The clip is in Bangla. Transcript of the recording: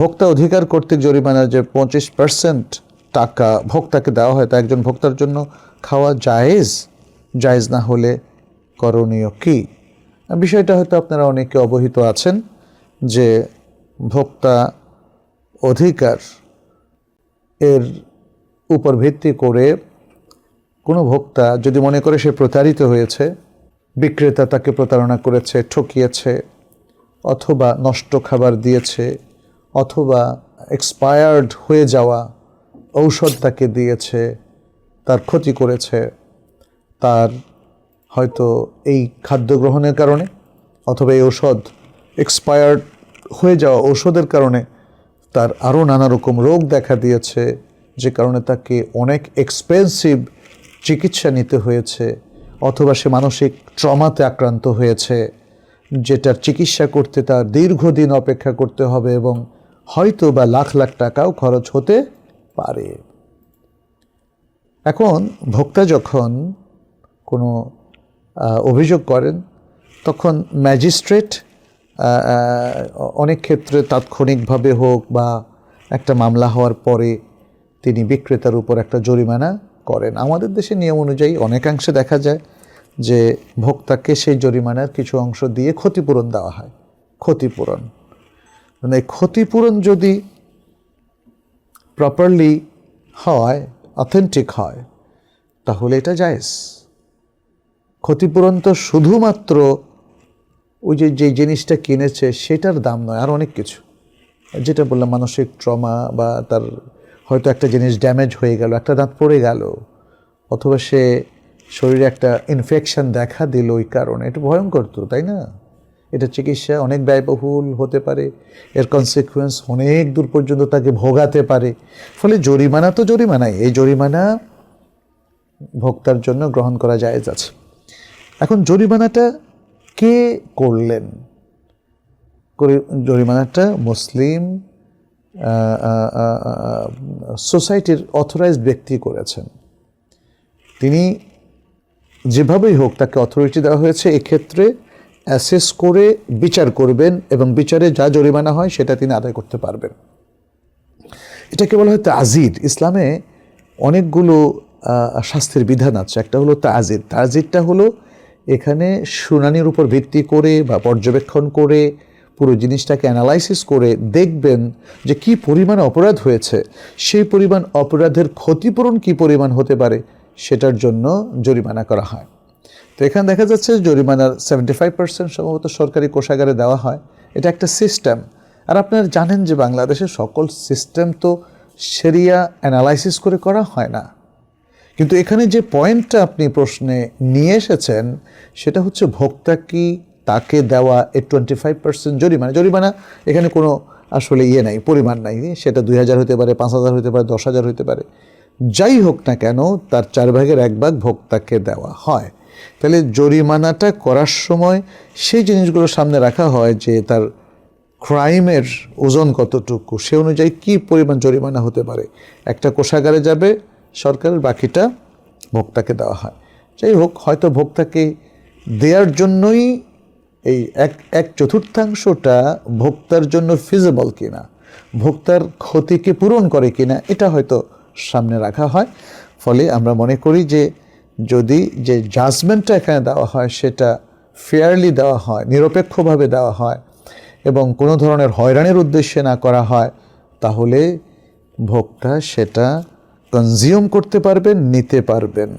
ভোক্তা অধিকার কর্তৃক জরিমানার যে পঁচিশ পার্সেন্ট টাকা ভোক্তাকে দেওয়া হয় তা একজন ভোক্তার জন্য খাওয়া জায়েজ? জায়েজ না হলে করণীয় কি? বিষয়টা হয়তো আপনারা অনেকে অবহিত আছেন যে ভোক্তা অধিকার এর উপর ভিত্তি করে কোনো ভোক্তা যদি মনে করে সে প্রতারিত হয়েছে, বিক্রেতা তাকে প্রতারণা করেছে, ঠকিয়েছে অথবা নষ্ট খাবার দিয়েছে অথবা এক্সপায়ার্ড হয়ে যাওয়া ঔষধ তাকে দিয়েছে, তার ক্ষতি করেছে, তার হয়তো এই খাদ্য গ্রহণের কারণে অথবা এই ঔষধ এক্সপায়ার্ড হয়ে যাওয়া ঔষধের কারণে তার আরও নানা রকম রোগ দেখা দিয়েছে, যে কারণে তাকে অনেক এক্সপেন্সিভ চিকিৎসা নিতে হয়েছে অথবা সে মানসিক ট্রমাতে আক্রান্ত হয়েছে, যেটার চিকিৎসা করতে তার দীর্ঘদিন অপেক্ষা করতে হবে এবং হয়তো বা লাখ লাখ টাকাও খরচ হতে পারে। এখন ভোক্তা যখন কোনো অভিযোগ করেন, তখন ম্যাজিস্ট্রেট অনেক ক্ষেত্রে তাৎক্ষণিকভাবে হোক বা একটা মামলা হওয়ার পরে তিনি বিক্রেতার উপর একটা জরিমানা করেন। আমাদের দেশে নিয়ম অনুযায়ী অনেকাংশে দেখা যায় যে ভোক্তাকে সেই জরিমানার কিছু অংশ দিয়ে ক্ষতিপূরণ দেওয়া হয়। ক্ষতিপূরণ। মানে ক্ষতিপূরণ যদি প্রপারলি হয় অথেন্টিক হয়, তাহলে এটা জায়েজ। ক্ষতিপূরণ তো শুধুমাত্র ওই যে যে জিনিসটা কিনেছে, সেটার দাম নয়, আর অনেক কিছু। যেটা বললাম, মানসিক ট্রমা বা তার হয়তো একটা জিনিস ড্যামেজ হয়ে গেল, একটা দাঁত পড়ে গেল, অথবা সে শরীরে একটা ইনফেকশন দেখা দিল ওই কারণে, এটা ভয়ঙ্কর তো, তাই না? এটা চিকিৎসা অনেক ব্যয়বহুল হতে পারে। এর কনসিকুয়েন্স অনেক দূর পর্যন্ত তাকে ভোগাতে পারে। ফলে জরিমানা তো জরিমানাই। এই জরিমানা ভোক্তার জন্য গ্রহণ করা জায়েজ আছে। এখন জরিমানাটা কে করলেন? জরিমানাটা মুসলিম সোসাইটির অথরাইজড ব্যক্তি করেছেন। তিনি যেভাবেই হোক তাকে অথরিটি দেওয়া হয়েছে, এক্ষেত্রে অ্যাসেস করে বিচার করবেন এবং বিচারে যা জরিমানা হয় সেটা তিনি আদায় করতে পারবেন। এটাকে বলা হয় তাজির। ইসলামে অনেকগুলো শাস্তির বিধান আছে। একটা হলো তাজির। তাজিরটা হলো এখানে শুনানির উপর ভিত্তি করে বা পর্যবেক্ষণ করে পুরো জিনিসটাকে অ্যানালাইসিস করে দেখবেন যে কি পরিমাণ অপরাধ হয়েছে। সেই পরিমাণ অপরাধের ক্ষতিপূরণ কি পরিমাণ হতে পারে সেটার জন্য জরিমানা করা হয়। তো এখানে দেখা যাচ্ছে জরিমানার সেভেন্টি ফাইভ পার্সেন্ট সম্ভবত সরকারি কোষাগারে দেওয়া হয়। এটা একটা সিস্টেম আর আপনারা জানেন যে বাংলাদেশের সকল সিস্টেম তো সেরিয়া অ্যানালাইসিস করে করা হয় না। কিন্তু এখানে যে পয়েন্টটা আপনি প্রশ্নে নিয়ে এসেছেন, সেটা হচ্ছে ভোক্তা কি তাকে দেওয়া এ টোয়েন্টি ফাইভ পার্সেন্ট জরিমানা? জরিমানা এখানে কোনো আসলে ইয়ে নাই, পরিমাণ নাই। সেটা দুই হাজার হতে পারে, পাঁচ হাজার হতে পারে, দশ হাজার হতে পারে। যাই হোক না কেন, তার চার ভাগের এক ভাগ ভোক্তাকে দেওয়া হয়। তাহলে জরিমানাটা করার সময় সেই জিনিসগুলো সামনে রাখা হয় যে তার ক্রাইমের ওজন কতটুকু, সে অনুযায়ী কী পরিমাণ জরিমানা হতে পারে। একটা কোষাগারে যাবে সরকারের বাকিটা ভোক্তাকে দেওয়া হয়। যাই হোক, হয়তো ভোক্তাকে দেওয়ার জন্যই এই এক এক চতুর্থাংশটা ভোক্তার জন্য ফিজেবল কিনা, ভোক্তার ক্ষতিকে পূরণ করে কিনা, এটা হয়তো সামনে রাখা হয়। ফলে আমরা মনে করি যে যদি যে জাজমেন্টটা এখানে দেওয়া হয়, সেটা ফেয়ারলি দেওয়া হয়, নিরপেক্ষভাবে দেওয়া হয় এবং কোনো ধরনের হয়রানির উদ্দেশ্যে না করা হয়, তাহলে ভোক্তা সেটা কনজিউম করতে পারবেন, নিতে পারবেন।